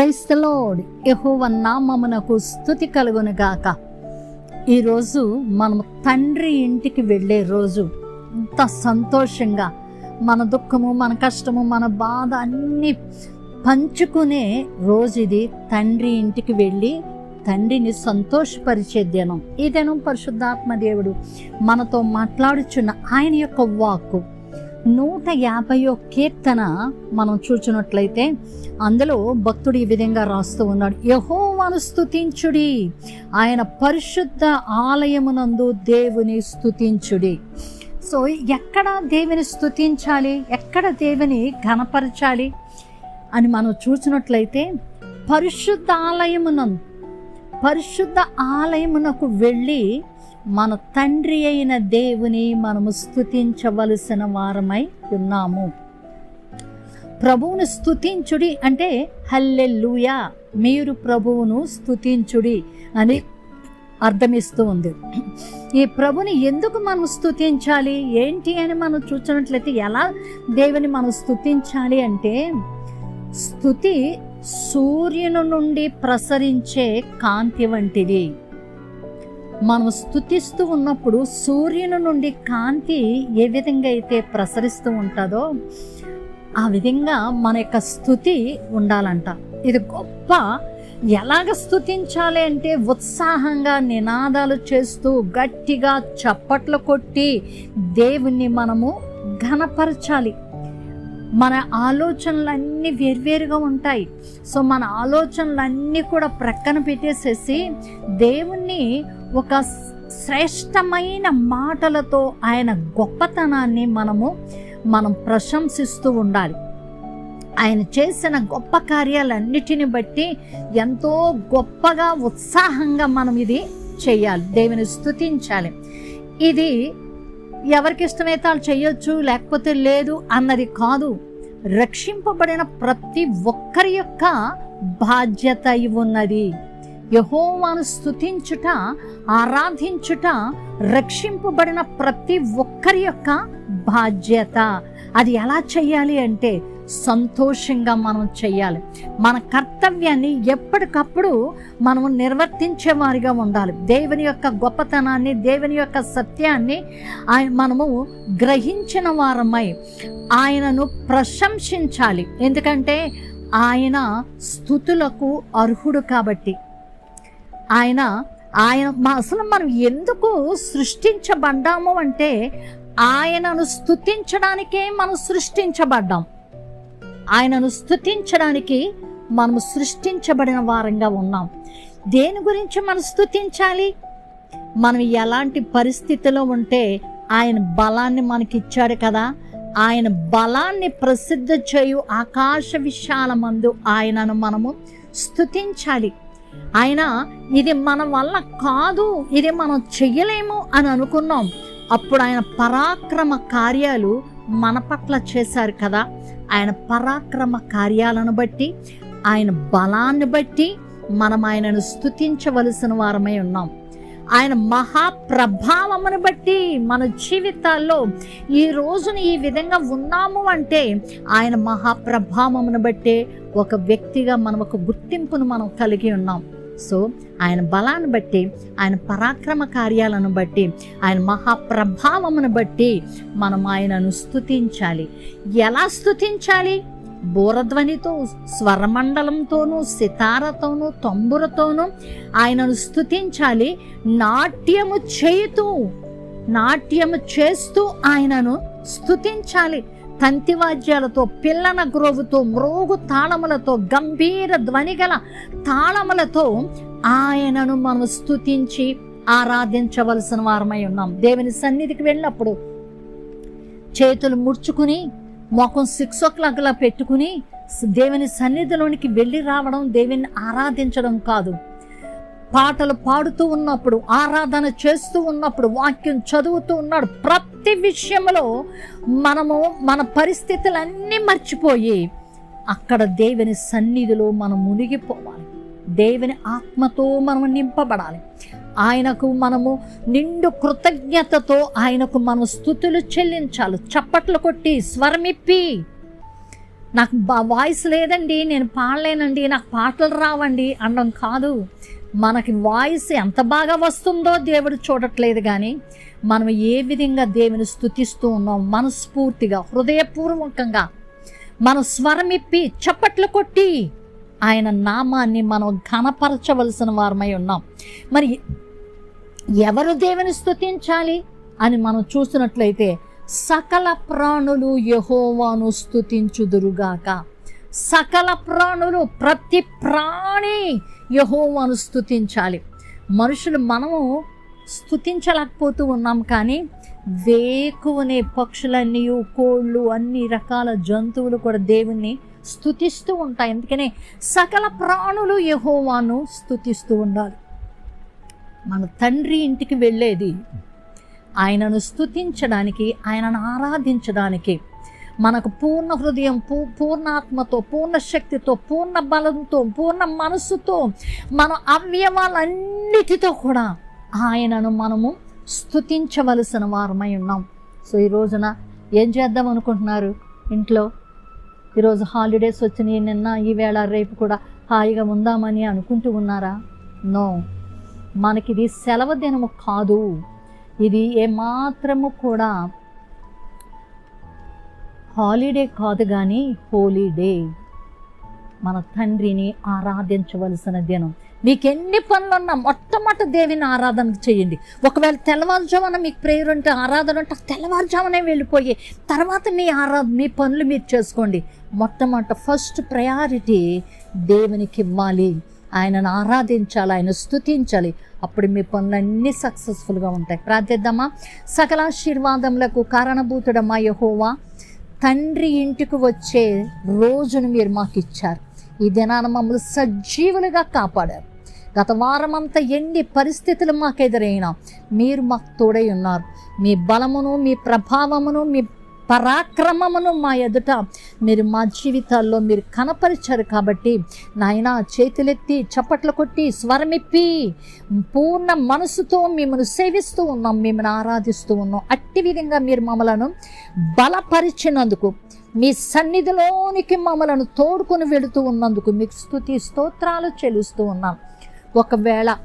క్రైస్తలోడ్ యహోవ నామమునకు స్థుతి కలుగునుగాక ఈరోజు మనం తండ్రి ఇంటికి వెళ్ళే రోజు ఇంత సంతోషంగా మన దుఃఖము మన కష్టము మన బాధ అన్నీ పంచుకునే రోజు ఇది. తండ్రి ఇంటికి వెళ్ళి తండ్రిని సంతోషపరిచే దినం. ఈ దినం పరిశుద్ధాత్మ దేవుడు మనతో మాట్లాడుచున్న ఆయన యొక్క వాక్కు. నూట యాభయో కీర్తన మనం చూచినట్లయితే అందులో భక్తుడు ఈ విధంగా రాస్తూ ఉన్నాడు. యహోవాను స్థుతించుడి ఆయన పరిశుద్ధ ఆలయమునందు దేవుని స్థుతించుడి సో ఎక్కడ దేవుని స్థుతించాలి ఎక్కడ దేవుని ఘనపరచాలి? అని మనం చూసినట్లయితే పరిశుద్ధ ఆలయమునందు పరిశుద్ధ ఆలయమునకు వెళ్ళి మన తండ్రి అయిన దేవుని మనము స్థుతించవలసిన వారమై ఉన్నాము. ప్రభువును స్థుతించుడి అంటే హల్లెల్లుయా మీరు ప్రభువును స్థుతించుడి అని అర్థమిస్తూ ఉంది. ఈ ప్రభుని ఎందుకు మనం స్థుతించాలి ఏంటి అని మనం చూసినట్లయితే ఎలా దేవుని మనం స్థుతించాలి అంటే స్థుతి సూర్యుని నుండి ప్రసరించే కాంతి వంటిది. మనం స్థుతిస్తూ ఉన్నప్పుడు సూర్యుని నుండి కాంతి ఏ విధంగా అయితే ప్రసరిస్తూ ఉంటుందో ఆ విధంగా మన యొక్క స్థుతి ఉండాలంట. ఇది గొప్ప ఎలాగ స్థుతించాలి అంటే ఉత్సాహంగా నినాదాలు చేస్తూ గట్టిగా చప్పట్లు కొట్టి దేవుణ్ణి మనము ఘనపరచాలి. మన ఆలోచనలన్నీ వేర్వేరుగా ఉంటాయి. సో మన ఆలోచనలన్నీ కూడా ప్రక్కన పెట్టేసేసి దేవుణ్ణి ఒక శ్రేష్టమైన మాటలతో ఆయన గొప్పతనాన్ని మనము మనం ప్రశంసిస్తూ ఉండాలి. ఆయన చేసిన గొప్ప కార్యాలన్నిటిని బట్టి ఎంతో గొప్పగా ఉత్సాహంగా మనం ఇది చేయాలి దేవుని స్తుతించాలి. ఇది ఎవరికి ఇష్టమైతే వాళ్ళు చేయొచ్చు లేకపోతే లేదు అన్నది కాదు. రక్షింపబడిన ప్రతి ఒక్కరి యొక్క బాధ్యత ఇవి ఉన్నది. యహోవాను స్తుతించుట ఆరాధించుట రక్షింపబడిన ప్రతి ఒక్కరి యొక్క బాధ్యత. అది ఎలా చేయాలి అంటే సంతోషంగా మనం చెయ్యాలి. మన కర్తవ్యాన్ని ఎప్పటికప్పుడు మనం నిర్వర్తించే వారిగా ఉండాలి. దేవుని యొక్క గొప్పతనాన్ని దేవుని యొక్క సత్యాన్ని మనము గ్రహించిన వారమై ఆయనను ప్రశంసించాలి. ఎందుకంటే ఆయన స్థుతులకు అర్హుడు కాబట్టి. ఆయన ఆయన మా అసలు మనం ఎందుకు సృష్టించబడ్డాము అంటే ఆయనను స్థుతించడానికే మనం సృష్టించబడ్డాం. ఆయనను స్థుతించడానికి మనం సృష్టించబడిన వారంగా ఉన్నాం. దేని గురించి మనం స్థుతించాలి మనం ఎలాంటి పరిస్థితిలో ఉంటే ఆయన బలాన్ని మనకిచ్చాడు కదా? ఆయన బలాన్ని ప్రసిద్ధ చేయు ఆకాశ విశాలమందు ఆయనను మనము స్థుతించాలి ఆయన ఇది మన వల్ల కాదు ఇది మనం చెయ్యలేము అని అనుకున్నాం. అప్పుడు ఆయన పరాక్రమ కార్యాలు మన పట్ల చేశారు కదా. ఆయన పరాక్రమ కార్యాలను బట్టి ఆయన బలాన్ని బట్టి మనం ఆయనను స్థుతించవలసిన వారమై ఉన్నాం. ఆయన మహాప్రభావమును బట్టి మన జీవితాల్లో ఈ రోజున ఈ విధంగా ఉన్నాము అంటే ఆయన మహాప్రభావమును బట్టే ఒక వ్యక్తిగా మనం ఒక గుర్తింపును మనం కలిగి ఉన్నాం. సో ఆయన బలాన్ని బట్టి ఆయన పరాక్రమ కార్యాలను బట్టి ఆయన మహాప్రభావమును బట్టి మనం ఆయనను స్థుతించాలి ఎలా స్థుతించాలి బూరధ్వనితో స్వరమండలంతోనూ సితారతోనూ తంబురతోనూ ఆయనను స్థుతించాలి నాట్యము చేయుతూ నాట్యము చేస్తూ ఆయనను స్థుతించాలి తంతివాద్యాలతో పిల్లన గ్రోవుతో మ్రోగు తాళములతో గంభీర ధ్వనిగల తాళములతో ఆయనను మనం స్థుతించి ఆరాధించవలసిన వారమై ఉన్నాం. దేవుని సన్నిధికి వెళ్ళినప్పుడు చేతులు ముడుచుకుని మొఖం సిక్స్ ఓ క్లాక్లా పెట్టుకుని దేవుని సన్నిధిలోనికి వెళ్ళి రావడం దేవుని ఆరాధించడం కాదు. పాటలు పాడుతూ ఉన్నప్పుడు ఆరాధన చేస్తూ ఉన్నప్పుడు వాక్యం చదువుతూ ఉన్నాడు. ప్రతి విషయంలో మనము మన పరిస్థితులన్నీ మర్చిపోయి అక్కడ దేవుని సన్నిధిలో మనం మునిగిపోవాలి. దేవుని ఆత్మతో మనం నింపబడాలి. ఆయనకు మనము నిండు కృతజ్ఞతతో ఆయనకు మనం స్థుతులు చెల్లించాలి. చప్పట్లు కొట్టి స్వరమిప్పి. నాకు బా- వాయిస్ లేదండి నేను పాడలేనండి నాకు పాటలు రావండి అనడం కాదు. మనకి వాయిస్ ఎంత బాగా వస్తుందో దేవుడు చూడట్లేదు కానీ మనం ఏ విధంగా దేవుని స్థుతిస్తూ ఉన్నాం మనస్ఫూర్తిగా హృదయపూర్వకంగా. మన స్వరమిప్పి చప్పట్లు కొట్టి. ఆయన నామాన్ని మనం ఘనపరచవలసిన వారమై ఉన్నాం. మరి ఎవరు దేవుని స్థుతించాలి అని మనం చూసినట్లయితే సకల ప్రాణులు యహోవాను స్థుతించుదురుగాక సకల ప్రాణులు ప్రతి ప్రాణి యహోవాను స్థుతించాలి మనుషులు మనము స్థుతించలేకపోతూ ఉన్నాం కానీ వేకువనే పక్షులన్నీ కోళ్ళు అన్ని రకాల జంతువులు కూడా దేవుణ్ణి స్థుతిస్తూ ఉంటాయి. అందుకనే సకల ప్రాణులు యహోవాను స్థుతిస్తూ ఉండాలి. మన తండ్రి ఇంటికి వెళ్ళేది ఆయనను స్థుతించడానికి ఆయనను ఆరాధించడానికి. మనకు పూర్ణ హృదయం పూ పూర్ణాత్మతో పూర్ణ శక్తితో పూర్ణ బలంతో పూర్ణ మనస్సుతో మన అవయవాలన్నిటితో కూడా ఆయనను మనము స్థుతించవలసిన వారమై ఉన్నాం. సో ఈ రోజున ఏం చేద్దాం అనుకుంటున్నారు? ఇంట్లో ఈరోజు హాలిడేస్ వచ్చినాయి నిన్న ఈవేళ రేపు కూడా హాయిగా ఉందామని అనుకుంటూ ఉన్నారా? నో మనకిది సెలవు దినము కాదు. ఇది ఏమాత్రము కూడా హాలిడే కాదు కానీ హోలీడే మన తండ్రిని ఆరాధించవలసిన దినం. మీకు ఎన్ని పనులున్నా మొట్టమొదటి దేవిని ఆరాధన చేయండి. ఒకవేళ తెల్లవారుజామున మీకు ప్రేయర్ ఉంటే ఆరాధన ఉంటే తెల్లవారుజామునే వెళ్ళిపోయి తర్వాత మీ ఆరాధన మీ పనులు మీరు చేసుకోండి. మొట్టమొదట ఫస్ట్ ప్రయారిటీ దేవునికి ఇవ్వాలి. ఆయనను ఆరాధించాలి ఆయన స్థుతించాలి అప్పుడు మీ పనులన్నీ సక్సెస్ఫుల్గా ఉంటాయి. ప్రార్థిద్దామా? సకల ఆశీర్వాదములకు కారణభూతుడమ్మా యహోవా. తండ్రి ఇంటికి వచ్చే రోజును మీరు మాకు ఇచ్చారు. ఈ దినాన మమ్మల్ని సజీవులుగా కాపాడారు. గత వారమంతా ఎన్ని పరిస్థితులు మాకు ఎదురైనా మీరు మాకు తోడై ఉన్నారు. మీ బలమును మీ ప్రభావమును మీ పరాక్రమమును మా ఎదుట మీరు మా జీవితాల్లో మీరు కనపరిచారు కాబట్టి నాయన చేతులెత్తి చప్పట్లు కొట్టి స్వరమిప్పి పూర్ణ మనసుతో మిమ్మల్ని సేవిస్తూ ఉన్నాం మిమ్మల్ని ఆరాధిస్తూ ఉన్నాం. అట్టి విధంగా మీరు మమ్మలను బలపరిచినందుకు మీ సన్నిధిలోనికి మమ్మలను తోడుకొని వెళుతూ ఉన్నందుకు మీకు స్థుతి స్తోత్రాలు చెలుస్తూ ఉన్నాం. ఒకవేళ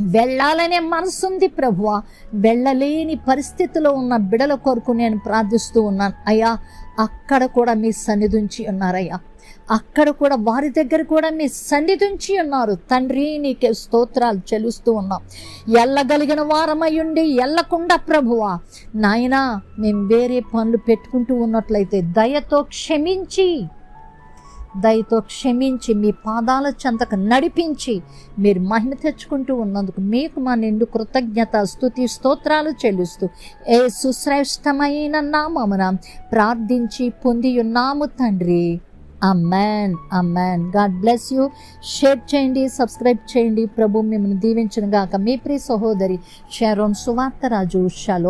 వెళ్ళాలనే మనసుంది ప్రభువ వెళ్ళలేని పరిస్థితిలో ఉన్న బిడల కొరకు నేను ప్రార్థిస్తూ ఉన్నాను. అయ్యా అక్కడ కూడా మీ సన్నిధించి ఉన్నారయ్యా. అక్కడ కూడా వారి దగ్గర కూడా మీ సన్నిధించి ఉన్నారు. తండ్రి నీకే స్తోత్రాలు చెలుస్తూ ఉన్నాం. ఎల్లగలిగిన వారమై ఉండి ఎల్లకుండా ప్రభువా నాయనా మేము వేరే పనులు పెట్టుకుంటూ ఉన్నట్లయితే దయతో క్షమించి దయతో క్షమించి మీ పాదాల చెంతకు నడిపించి మీరు మహిమ తెచ్చుకుంటూ ఉన్నందుకు మీకు మా నిండు కృతజ్ఞత స్థుతి స్తోత్రాలు చెల్లిస్తూ ఏ సుశ్రేష్టమైన నామమున ప్రార్థించి పొంది ఉన్నాము తండ్రి. Amman Amman God bless you share చేయండి సబ్స్క్రైబ్ చేయండి. ప్రభు మిమ్మల్ని దీవించిన గాక. మీ ప్రియ సహోదరి షారోన్ సువార్తరాజు షలో